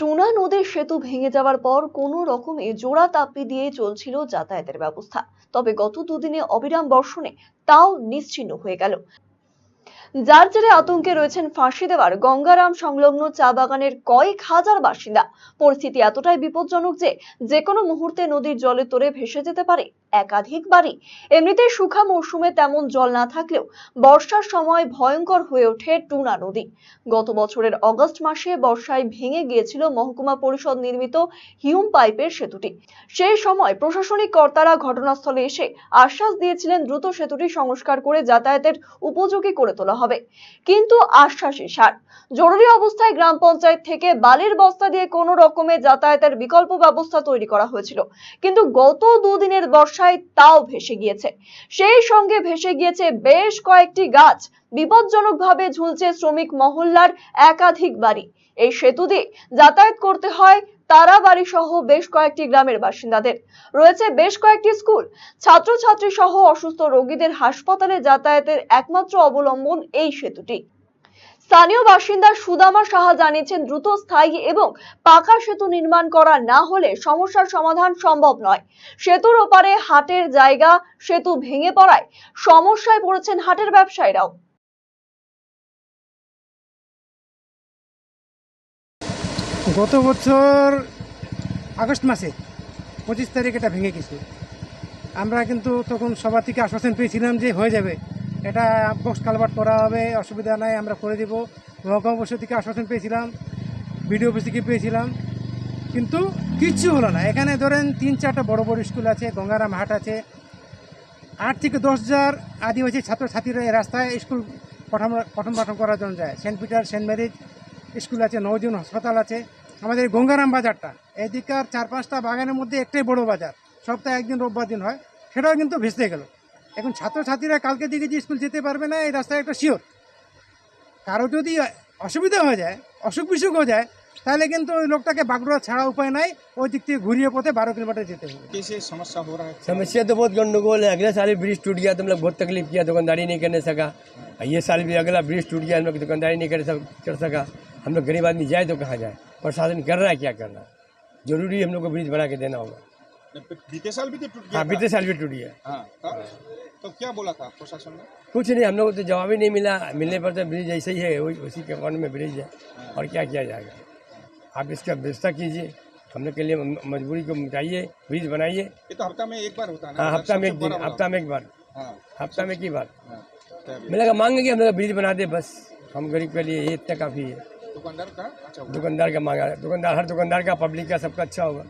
Tuna নদীর সেতু ভেঙে যাওয়ার পর কোনো রকমে জোড়া তাপ্পি দিয়ে চলছিল যাতায়াতের ব্যবস্থা। তবে গত দুদিনে অবিরাম বর্ষণে তাও নিশ্চিহ্ন হয়ে গেল। যার জেরে আতঙ্কে রয়েছেন ফাঁসি দেওয়ার গঙ্গারাম সংলগ্ন চা বাগানের কয়েক হাজার বাসিন্দা। পরিস্থিতি এতটাই বিপজ্জনক যে যে কোনো মুহূর্তে নদীর জলে তোরে ভেসে যেতে পারে একাধিক বাড়ি। এমনিতেই শুখা মৌসুমে তেমন জল না থাকলেও বর্ষার সময় ভয়ঙ্কর হয়ে ওঠে টুনা নদী। গত বছরের অগস্ট মাসে বর্ষায় ভেঙে গিয়েছিল মহকুমা পরিষদ নির্মিত হিউম পাইপের সেতুটি। সেই সময় প্রশাসনিক কর্তারা ঘটনাস্থলে এসে আশ্বাস দিয়েছিলেন দ্রুত সেতুটি সংস্কার করে যাতায়াতের উপযোগী করে তোলা হবে। কিন্তু আশ্বাসই সার, জরুরি অবস্থায় গ্রাম পঞ্চায়েত থেকে বালির বস্তা দিয়ে কোনো রকমে যাতায়াতের বিকল্প ব্যবস্থা তৈরি করা হয়েছিল। কিন্তু গত দুদিনের বর্ষায় তাও ভেসে গিয়েছে। সেই সঙ্গে ভেসে গিয়েছে বেশ কয়েকটি গাছ। বিপজ্জনকভাবে ঝুলছে শ্রমিক মহল্লার একাধিক বাড়ি। এই সেতু দিয়ে যাতায়াত করতে হয় তারা বাড়ি সহ বেশ কয়েকটি গ্রামের বাসিন্দাদের। রয়েছে বেশ কয়েকটি স্কুল। ছাত্রছাত্রী সহ অসুস্থ রোগীদের হাসপাতালে যাতায়াতের একমাত্র অবলম্বন এই সেতুটি। স্থানীয় বাসিন্দা সুদামা সাহা জানিয়েছেন, দ্রুত স্থায়ী এবং পাকা সেতু নির্মাণ করা না হলে সমস্যার সমাধান সম্ভব নয়। সেতুর ওপারে হাটের জায়গা, সেতু ভেঙে পড়ায় সমস্যায় পড়েছেন হাটের ব্যবসায়ীরাও। গত বছর আগস্ট মাসে পঁচিশ তারিখ এটা ভেঙে গেছে। আমরা কিন্তু তখন সবার থেকে আশ্বাসন পেয়েছিলাম যে হয়ে যাবে। এটা বক্স কালভার্ট করা হবে, অসুবিধা নাই, আমরা করে দেবো। মহকুমা পরিষদ থেকে আশ্বাসন পেয়েছিলাম বিডিও অফিস থেকে পেয়েছিলাম। কিন্তু কিচ্ছু হলো না। এখানে ধরেন তিন চারটা বড় বড় স্কুল আছে, গঙ্গারাম হাট আছে। আট থেকে দশ হাজার আদিবাসী ছাত্রছাত্রীরা এই রাস্তায় স্কুল পঠন পঠন পাঠন করার জন্য যায়। Saint Peter, saint Mary's school আছে নবজীবন হাসপাতাল আছে। আমাদের এই গঙ্গারাম বাজারটা এদিকার চার পাঁচটা বাগানের মধ্যে একটাই বড় বাজার সপ্তাহে একদিন রোববার দিন হয় সেটাও কিন্তু ভেসে গেল এখন ছাত্রছাত্রীরা কালকে দিকে যে স্কুল যেতে পারবে না এই রাস্তায় একটা শিওর কারো যদি অসুবিধা হয়ে যায় অসুখ বিসুখ হয়ে যায় তাহলে কিন্তু ওই লোকটাকে বাগড়া ছাড়া উপায় নাই ওই দিক থেকে ঘুরিয়ে পথে বারো কিলোমিটার যেতে হবে कैसे समस्या हो रहा है समस्या तो बहुत गंडगोल है अगले साल भी ब्रिज टूट गया तो हम लोग बहुत तकलीफ किया दुकानदारी नहीं करने सका और ये साल भी अगला ब्रिज टूट गया हम लोग दुकानदारी नहीं कर सक- कर सका हम लोग गरीब आदमी जाए तो कहाँ जाए प्रशासन कर रहा है क्या कर रहा है ज़रूरी हम लोग को ब्रिज बना के देना होगा। बीते साल भी तो टूट गया हाँ बीते साल भी टूट गया। हाँ तो क्या बोला था प्रशासन ने? कुछ नहीं हम लोग को तो जवाब ही नहीं मिला। मिलने पर तो ब्रिज ऐसे ही है उसी के अकाउंट में ब्रिज है। और क्या किया जाएगा? आप इसका व्यवस्था कीजिए। हम लोग के लिए मजबूरी को मिटाइए ब्रिज बनाइए। ये तो हफ़्ता में एक बार होता है हाँ हफ़्ता में एक दिन हफ़्ता में एक बार। हाँ। हफ़्ता में एक ही बार। हाँ तब लगा मांगेंगे हम लोग ब्रिज बना दे बस। हम गरीब के लिए ये इतना काफ़ी है। दुकानदार का अच्छा दुकानदार का मांगा, दुकानदार, हर दुकानदार का, पब्लिक का सबका अच्छा होगा।